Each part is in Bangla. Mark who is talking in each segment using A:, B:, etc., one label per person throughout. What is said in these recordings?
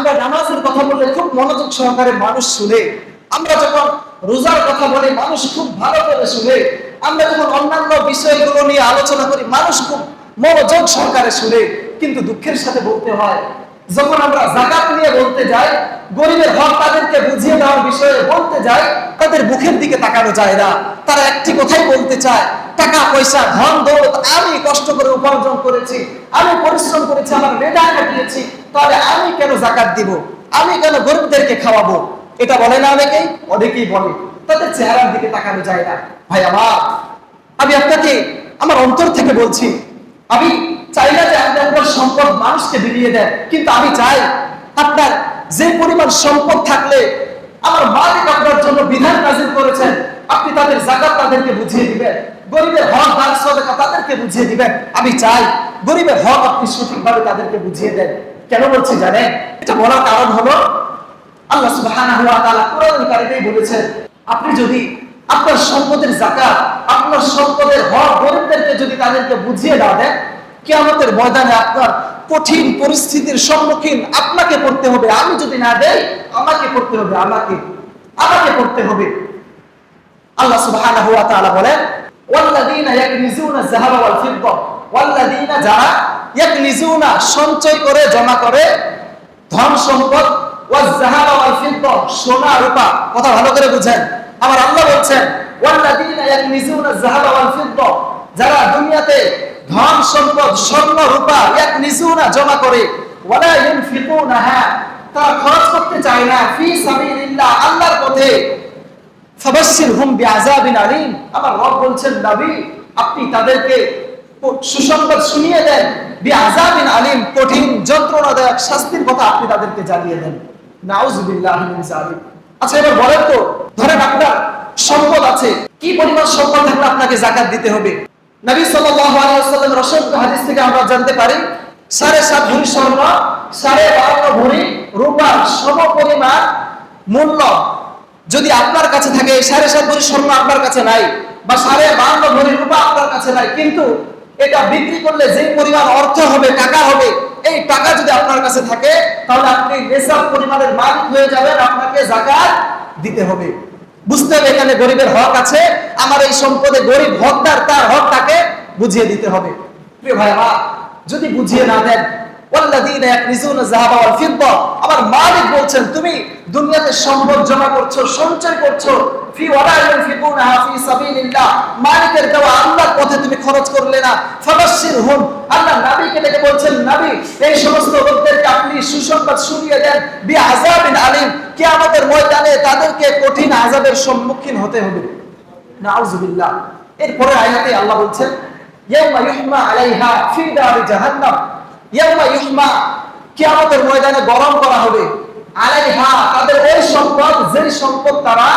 A: আমরা নামাজের কথা বললে খুব মনোযোগ সহকারে মানুষ শুনে, আমরা যখন রোজার কথা বলি, মানুষ খুব ভালো করে শুনে, আমরা যখন অন্যান্য বিষয়গুলো নিয়ে আলোচনা করি, মানুষ খুব মনোযোগ সহকারে শুনে, কিন্তু দুঃখের সাথে বলতে হয়, যখন আমরা জাকাত নিয়ে বলতে যাই, গরিবের হক তাদেরকে বুঝিয়ে দেওয়ার বিষয়ে বলতে যাই তাদের মুখের দিকে তাকানো যায় না। তারা একটি কথাই বলতে চায়, টাকা, পয়সা, ধন, দৌলত আমি কষ্ট করে উপার্জন করেছি, আমি পরিশ্রম করেছি, আমার মেধা কাটিয়েছি তাহলে আমি কেন জাকাত দিব? আমি কেন গরিবদেরকে খাওয়াবো? এটা বলে না অনেকেই অনেকেই বলে। তাদের চেহারার দিকে তাকানো যায় না। ভাই আমার, আমি আপনাকে, আমার অন্তর থেকে বলছি, আমি চাই না যে আপনি আপনার সম্পদ মানুষকে বিলিয়ে দেন, কিন্তু আমি চাই আপনার যে পরিমাণ সম্পদ থাকলে আমার মালিক আপনার জন্য বিধান নাজিল করেছেন, আপনি তাদের জাকাত তাদেরকে বুঝিয়ে দিবেন, গরিবের হক দান সদকা তাদেরকে বুঝিয়ে দিবেন। আমি চাই গরিবের হক আপনি সঠিকভাবে তাদেরকে বুঝিয়ে দেন। কেন বলছি জানেন? এটা বলার কারণ হলো, আল্লাহ সুবহানাহু ওয়া তাআলা কোরআন কারিমেই বলেছেন, আপনি যদি আপনার সম্পদের যাকাত আপনার সম্পদের হক গরিবদেরকে যদি তাদেরকে বুঝিয়ে না দেন, কিয়ামতের ময়দানে আপনার কঠিন পরিস্থিতির সম্মুখীন আপনাকে পড়তে হবে। আমি যদি না দেই, আমাকে পড়তে হবে, আমাকে আমাকে পড়তে হবে। আল্লাহ সুবহানাহু ওয়া তাআলা বলেন, ওয়াল্লাযীনা ইয়াকনিজুনা আয-যাহাবা ওয়াল ফিদ্দা, ওয়াল্লাযীনা যারা ইয়াকনিজুনা সঞ্চয় করে, জমা করে, ধন সম্পদ ওয়াজ-যাহাবা ওয়াল ফিদ্দা, সোনা, রূপা। কথা ভালো করে বুঝেন। আমার আল্লাহ বলছেন, ওয়াল্লাযীনা ইয়াকনিজুনা আয-যাহাবা ওয়াল ফিদ্দা যারা দুনিয়াতে ধন সম্পদ স্বর্ণ রূপা ইয়াকনিজুনা জমা করে, ওয়ালা ইউনফিকুনাহা তারা খরচ করতে চায় না। ফি সাবিলিল্লাহ, আল্লাহর পথে। ফাবাশশির হুম বিআযাবিন আলীম। আমার রব বলছেন, নবী, আপনি তাদেরকে সুসংবাদ শুনিয়ে দেন। বিআযাবিন আলীম, কঠিন যন্ত্রণাদায়ক শাস্তির কথা আপনি তাদেরকে জানিয়ে দেন। নাউযুবিল্লাহি মিন যালিক। আচ্ছা এবার বলেন তো, ধরেন আপনার সম্পদ আছে। কি পরিমাণ সম্পদ থাকলে আপনাকে যাকাত দিতে হবে? নবী সাল্লাল্লাহু আলাইহি ওয়াসাল্লাম রসুল হাদিস থেকে আমরা জানতে পারি, সাড়ে সাত ভরি স্বর্ণ, সাড়ে বারো ভরি রূপার সম পরিমাণ মূল্য যদি আপনার কাছে থাকে সাড়ে সাত ভরি স্বর্ণ আপনার কাছে নাই বা সাড়ে বান্ন ভরি রূপা আপনার কাছে নাই, কিন্তু এটা বিক্রি করলে যে পরিমাণ অর্থ হবে, টাকা হবে, এই টাকা যদি আপনার কাছে থাকে, তাহলে আপনি নেশাব পরিমাণের মালিক হয়ে যাবেন, আপনাকে জাকাত দিতে হবে। বুঝতে হবে এখানে গরিবের হক আছে। আমার এই সম্পদে গরিব হকদার, তার হক তাকে বুঝিয়ে দিতে হবে। প্রিয় ভাই যদি বুঝিয়ে না দেন আমার মালিক বলছেন, তুমি দুনিয়াতে সম্পদ জমা করছ, সঞ্চয় করছ মালিকের দেওয়া আল্লাহর পথে তুমি খরচ করলে না। ফাবাশশিরহুম আল্লাহ নবীকে ডেকে বলছেন, নবী, এই সমস্ত লোকদেরকে আপনি সুসংবাদ শুনিয়ে দেন, বিআযাবিন আলীম। কিয়ামতের ময়দানে তাদেরকে কঠিন আযাবের সম্মুখীন হতে হবে। নাউযুবিল্লাহ এরপরে আয়াতে আল্লাহ বলছেন, ইয়াউমা ইউহমা আলাইহা ফি দারি জাহান্নাম। ইয়াউমা ইউহমা কিয়ামতের ময়দানে গরম করা হবে। আলাইহা তাদের ওই সম্পদ সম্পদ তারা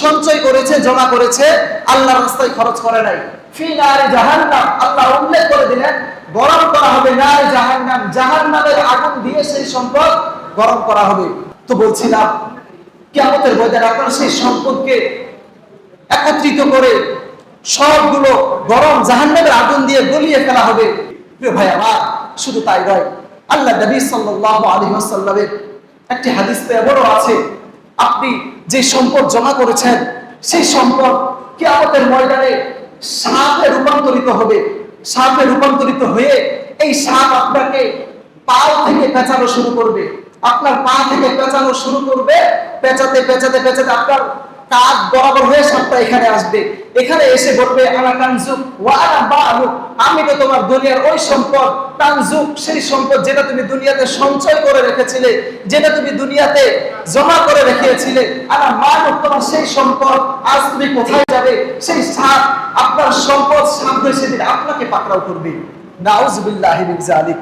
A: সঞ্চয় করেছে, জমা করেছে, আল্লাহর রাস্তায় খরচ করে নাই। ফি নারি জাহান্নাম। আল্লাহ উল্লেখ করে দিলেন, গরম করা হবে, নারি জাহান্নাম। জাহান্নামের আগুন দিয়ে সেই সম্পদ গরম করা হবে। তো বলছিলাম, কিয়ামতের ময়দানে আপনারা সেই সম্পদকে একত্রিত করে সবগুলো গরম জাহান্নামের আগুন দিয়ে গলিয়ে ফেলা হবে। প্রিয় ভাই আমার, শুধু তাই নয়, আল্লাহ নবী সাল্লাল্লাহু আলাইহি ওয়াসাল্লামের একটি হাদিস তো এমনও আছে। আপনি যে সম্পদ জমা করেছেন, সেই সম্পদ কিয়ামতের ময়দানে সাপে রূপান্তরিত হবে। সাপে রূপান্তরিত হয়ে এই সাপ আপনাকে পাও থেকে পেঁচানো শুরু করবে। আপনার পা থেকে পেঁচানো শুরু করবে, পেঁচাতে পেঁচাতে পেঁচাতে আপনার কাক বরাবর হয়ে সাপটা এখানে আসবে। এখানে এসে বলবে কানজুক আমি তো তোমার দুনিয়ার ওই সম্পদ, তানজুক সেই সম্পদ যেটা তুমি দুনিয়াতে সঞ্চয় করে রেখেছিলে, যেটা তুমি দুনিয়াতে জমা করে রেখেছিলে। আনা মালুক তোমার সেই সম্পদ আজ তুমি কোথায় যাবে? সেই সাপ আপনার সম্পদ সাপ সেদিন আপনাকে পাকড়াও করবে। জালিক